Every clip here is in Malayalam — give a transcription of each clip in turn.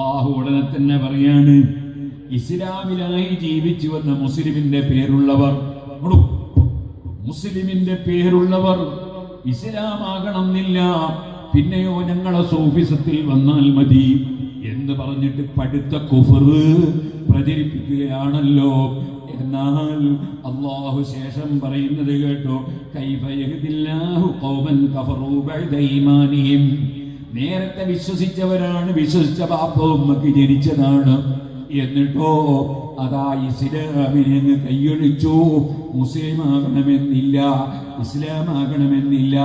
അള്ളാഹു ഉടനെ തന്നെ പറയാണ് ഇസ്ലാമിലായി ജീവിച്ചു വന്ന മുസ്ലിമിന്റെ പേരുള്ളവർ മുസ്ലിമിന്റെ പേരുള്ളവർ ഇസ്ലാമാകണമെന്നില്ല. പിന്നെയോ ഞങ്ങളെ സോഫിസത്തിൽ വന്നാൽ മതി എന്ന് പറഞ്ഞിട്ട് പടുത്ത കുഫർ പ്രചരിപ്പിക്കുകയാണല്ലോ. എന്നാൽ അള്ളാഹു ശേഷം പറയുന്നത് കേട്ടോ കൈഫയഹുദില്ലാഹു ഖൗമൻ കഫറൂ ബഅദ ഈമാനിഹിം. നേരത്തെ വിശ്വസിച്ചവരാണ് വിശ്വസിച്ച പാപ്പവും ഉമ്മക്ക് ജനിച്ചതാണ്. എന്നിട്ടോ അതാ ഇസ്ലാമിനെ മുസ്ലിം കൈയൊഴിച്ചു മുസ്ലിമാകണമെന്നില്ല ഇസ്ലാമാകണമെന്നില്ല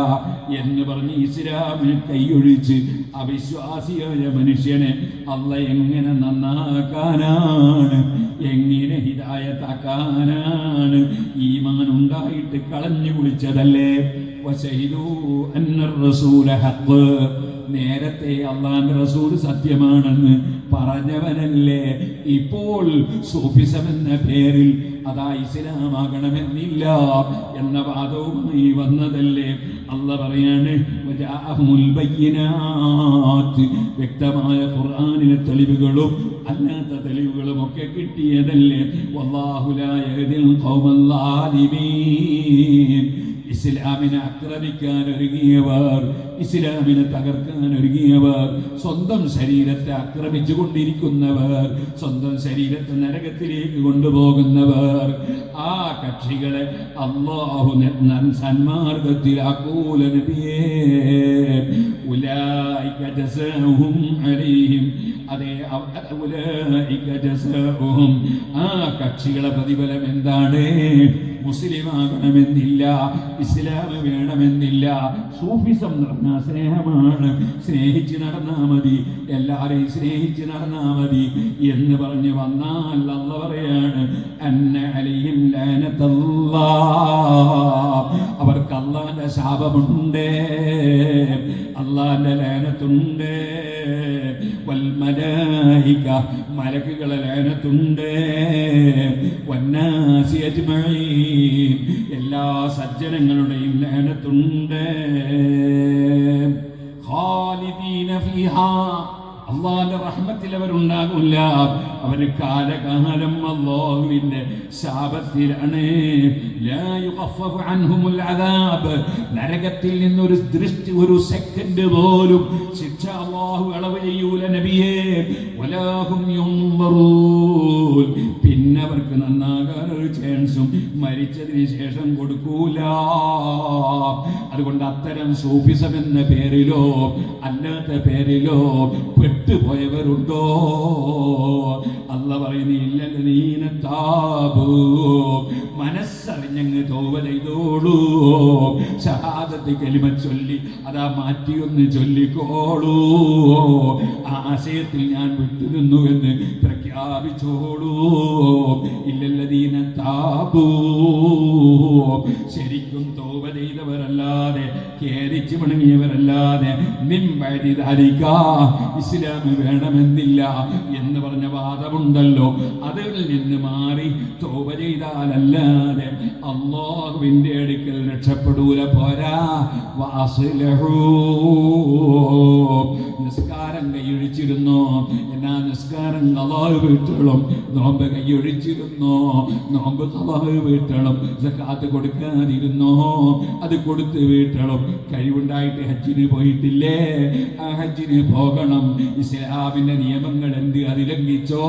എന്ന് പറഞ്ഞ് ഇസ്ലാമിന് കൈയൊഴിച്ച് അവിശ്വാസിയായ മനുഷ്യനെ അല്ല എങ്ങനെ നന്നാക്കാനാണ്? എങ്ങനെ ഹിതായത്താക്കാനാണ് ഈമാൻ ഉണ്ടായിട്ട് കളഞ്ഞു കുളിച്ചതല്ലേ? വശഹിദൂ അന്നർ റസൂല ഹഖ് നേരത്തെ അള്ളാന്റെ റസൂൽ സത്യമാണെന്ന് പറഞ്ഞവനല്ലേ? ഇപ്പോൾ സൂഫിസം എന്ന പേരിൽ അതാ ഇസ്ലാമാകണമെന്നില്ല എന്ന വാദവുമായി വന്നതല്ലേ? അല്ല പറയാണ് വ്യക്തമായ ഖുർആനിലെ തെളിവുകളും അല്ലാത്ത തെളിവുകളും ഒക്കെ കിട്ടിയതല്ലേ? ഇസ്ലാമിനെ ആക്രമിക്കാൻ ഒരുങ്ങിയവർ ഇസ്ലാമിനെ തകർക്കാൻ ഒരുങ്ങിയവർ സ്വന്തം ശരീരത്തെ ആക്രമിച്ചു കൊണ്ടിരിക്കുന്നവർ സ്വന്തം ശരീരത്തെ നരകത്തിലേക്ക് കൊണ്ടുപോകുന്നവർ ആ കക്ഷികളെ അള്ളാഹു സന്മാർഗത്തിലാക്കൂല നബിയേ. ഉലായിക ജസാഉഹും അലൈഹിം അതേ ആ കക്ഷികളെ പ്രതിഫലം എന്താണ്? മുസ്ലിം ആകണമെന്നില്ല ഇസ്ലാം വേണമെന്നില്ല. സൂഫിസം നടന്ന സ്നേഹമാണ്. സ്നേഹിച്ച് നടന്നാൽ മതി. എല്ലാരെയും സ്നേഹിച്ച് നടന്നാൽ മതി എന്ന് പറഞ്ഞ് വന്നാൽ അല്ല പറയാണ് അന്ന അലിയും ലാനത്തല്ലാ അവർക്ക് അള്ളാന്റെ ശാപമുണ്ട്. അള്ളാന്റെ ലാനത്തുണ്ട്. വൽമലായിക മലക്കുകളെ ലാനത്തുണ്ട് വന്നാസി അജ്മഈൻ എല്ലാ സജ്ജനങ്ങളുടെയും ലേനത്തുണ്ട് ഖാലിദീന ഫീഹാ അള്ളാന്റെ റഹ്മത്തിൽ അവരുണ്ടാകില്ല അവർ കാലകാലം അള്ളാഹുവിന്റെ ശാപത്തിലാണ്. നരകത്തിൽ നിന്നൊരു ദൃഷ്ടി ഒരു സെക്കൻഡ് പോലും ശിക്ഷ അള്ളാഹു അളവ് ചെയ്യൂല നബിയേ. പിന്നെ അവർക്ക് നന്നാകാൻ ഒരു ചാൻസും മരിച്ചതിന് ശേഷം കൊടുക്കൂല. അതുകൊണ്ട് അത്തരം സൂഫിസം എന്ന പേരിലോ അല്ലാത്ത പേരിലോ പെട്ടുപോയവരുണ്ടോ? അല്ല പറയുന്നില്ല താപൂ മനസ്സറിഞ്ഞങ്ങ് തോവ ചെയ്തോളൂ. ഷഹാദത്ത് കലിമ ചൊല്ലി അതാ മാറ്റിയൊന്ന് ചൊല്ലിക്കോളൂ. ആശയത്തിൽ ഞാൻ വിട്ടുനിന്നു എന്ന് പ്രഖ്യാപിച്ചോളൂ. ഇല്ലല്ലതീന താപൂ. ശരിക്കും തോവ ചെയ്തവരല്ലാതെ കേരിച്ച് മണങ്ങിയവരല്ലാതെ നിമ്പരിതാരിക്ക ഇസ്ലാം വേണമെന്നില്ല എന്ന് പറഞ്ഞ വാദമുണ്ടല്ലോ. അതിൽ നിന്ന് മാറി തോവ ചെയ്താലല്ലാതെ അള്ളാഹുവിന്റെ അടുക്കൽ രക്ഷപ്പെടൂല പോരാ. നിസ്കാരം കൈയൊഴിച്ചിരുന്നു. എന്നാ നിസ്കാരം കലാഹ് വീട്ടുകളും നോമ്പ് കൈയൊഴിച്ചിരുന്നു. നോമ്പ് കലാഹ് വീട്ടുകളും സക്കാത്ത് കൊടുക്കാതിരുന്നു. അത് കൊടുത്ത് വീട്ടുകളും കഴിവുണ്ടായിട്ട് ഹജ്ജിന് പോയിട്ടില്ലേ? ആ ഹജ്ജിന് പോകണം. ഇസ്ലാമിന്റെ നിയമങ്ങൾ എന്ത് അതിലംഘിച്ചോ?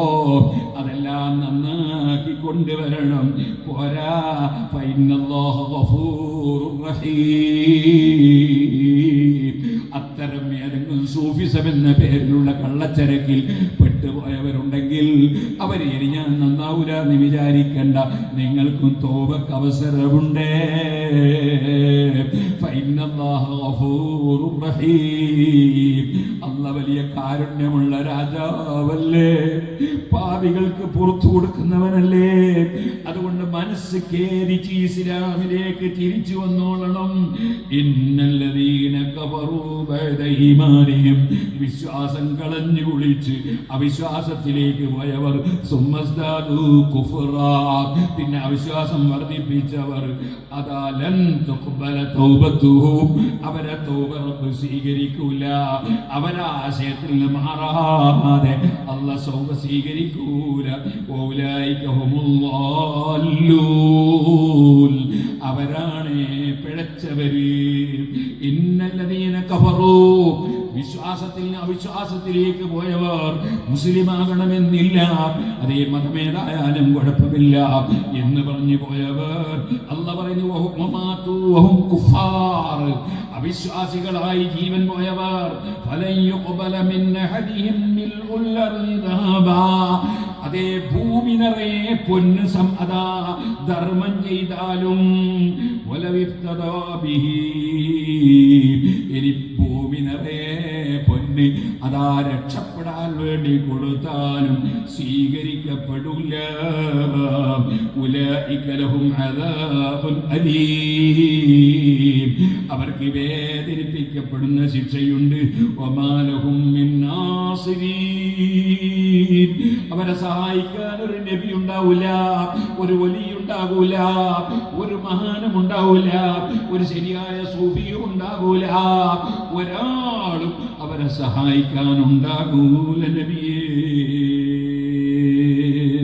അതെല്ലാം നന്നാക്കി കൊണ്ടുവരണം. പോരാ. ഫൈനല്ലാഹു غفور റഹീം അത്തരം ഏതെങ്കിലും സൂഫിസം എന്ന പേരിലുള്ള കള്ളച്ചരക്കിൽ പെട്ടുപോയവരുണ്ടെങ്കിൽ അവരെ ഇനി ഞാൻ നന്നാവൂല എന്ന് വിചാരിക്കണ്ട. നിങ്ങൾക്കും തോപക്ക് അവസരമുണ്ട്. അല്ല വലിയ കാരുണ്യമുള്ള രാജാവല്ലേ? പാപികൾക്ക് പുറത്തു കൊടുക്കുന്നവനല്ലേ? അതുകൊണ്ട് മനസ്സ് കേരിച്ച് ഇസ്ലാമിലേക്ക് തിരിച്ചു വന്നോളണം. ഇന്നല്ലതീന ബഅദ വിശ്വാസം കളഞ്ഞു കുളിച്ച് അവിശ്വാസത്തിലേക്ക് പോയവർ പിന്നെ അവിശ്വാസം വർദ്ധിപ്പിച്ചവർ അവരെ തൗബ റബ്ബ് സ്വീകരിക്കൂല. അവരാശയത്തിൽ മാറാതെ അല്ല സൗഖ സ്വീകരിക്കൂല ഓലായിക ഹുമുല്ലാല്ലൂൻ. അവരാണ് പിഴച്ചവര്. ഇന്നല്ലതീന കഫറൂ. വിശ്വാസത്തിൽ അവിശ്വാസത്തിലേക്ക് പോയവർ മുസ്ലിമാകണമെന്നില്ല. അതേ മതമേതായാലും കുഴപ്പമില്ല എന്ന് പറഞ്ഞു പോയവർ. അല്ല പറഞ്ഞു. അവിശ്വാസികളായി ജീവൻ പോയവർ. അതേ ഭൂമി നിറയെ പൊന്ന് ധർമ്മം ചെയ്താലും ഇനി ഭൂമി നിറയെ പൊന്ന് അതാ രക്ഷപ്പെടാൻ വേണ്ടി കൊടുത്താലും സ്വീകരിക്കപ്പെടില്ല. അലീം. അവർക്ക് വേദനിപ്പിക്കപ്പെടുന്ന ശിക്ഷയുണ്ട്. ഒമാലഹും മിൻ നാസിരീൻ. അവരെ സഹായിക്കാൻ ഒരു നബി ഉണ്ടാവൂല ഒരു വലിയ ഉണ്ടാകൂല ഒരു മഹാനം ഉണ്ടാവൂല ഒരു ശരിയായ സൂഫിയും ഉണ്ടാകൂല ഒരാളും അവരെ സഹായിക്കാൻ ഉണ്ടാകൂല നബിയേ.